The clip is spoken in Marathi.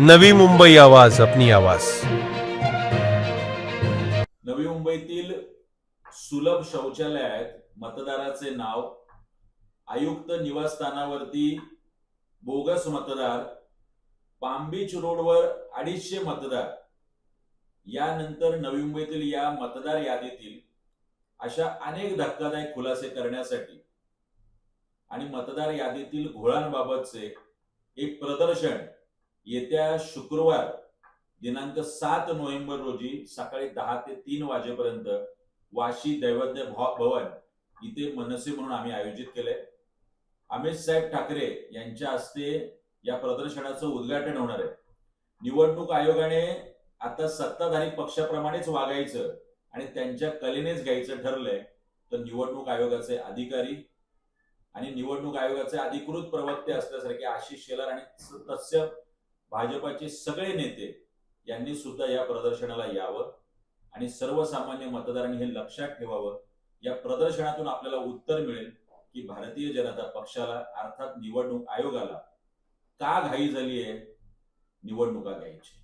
नवी मुंबई आवाज अपनी आवाज. नवी मुंबईतील सुलभ शौचालयात मतदाराचे नाव आयुक्त निवासस्थानावरती बोगस मतदार पामबीच रोडवर अडीचशे मतदार. यानंतर नवी मुंबईतील या मतदार यादीतील अशा अनेक धक्कादायक खुलासे करण्यासाठी आणि मतदार यादीतील घोळांबाबतचे एक प्रदर्शन येत्या शुक्रवार दिनांक सात नोव्हेंबर रोजी सकाळी दहा ते तीन वाजेपर्यंत वाशी दैवज्ञ भवन इथे मनसे म्हणून आम्ही आयोजित केलंय. अमित साहेब ठाकरे यांच्या हस्ते या प्रदर्शनाचं उद्घाटन होणार आहे. निवडणूक आयोगाने आता सत्ताधारी पक्षाप्रमाणेच वागायचं आणि त्यांच्या कलेनेच घ्यायचं ठरलंय तर निवडणूक आयोगाचे अधिकारी आणि निवडणूक आयोगाचे अधिकृत प्रवक्ते असल्यासारखे आशिष शेलार आणि तत्स्य तस्य भाजपाचे सगळे नेते यांनी सुद्धा या प्रदर्शनाला यावं आणि सर्वसामान्य मतदारांनी हे लक्षात ठेवावं. या प्रदर्शनातून आपल्याला उत्तर मिळेल की भारतीय जनता पक्षाला अर्थात निवडणूक आयोगाला का घाई झाली आहे निवडणुका घ्यायची?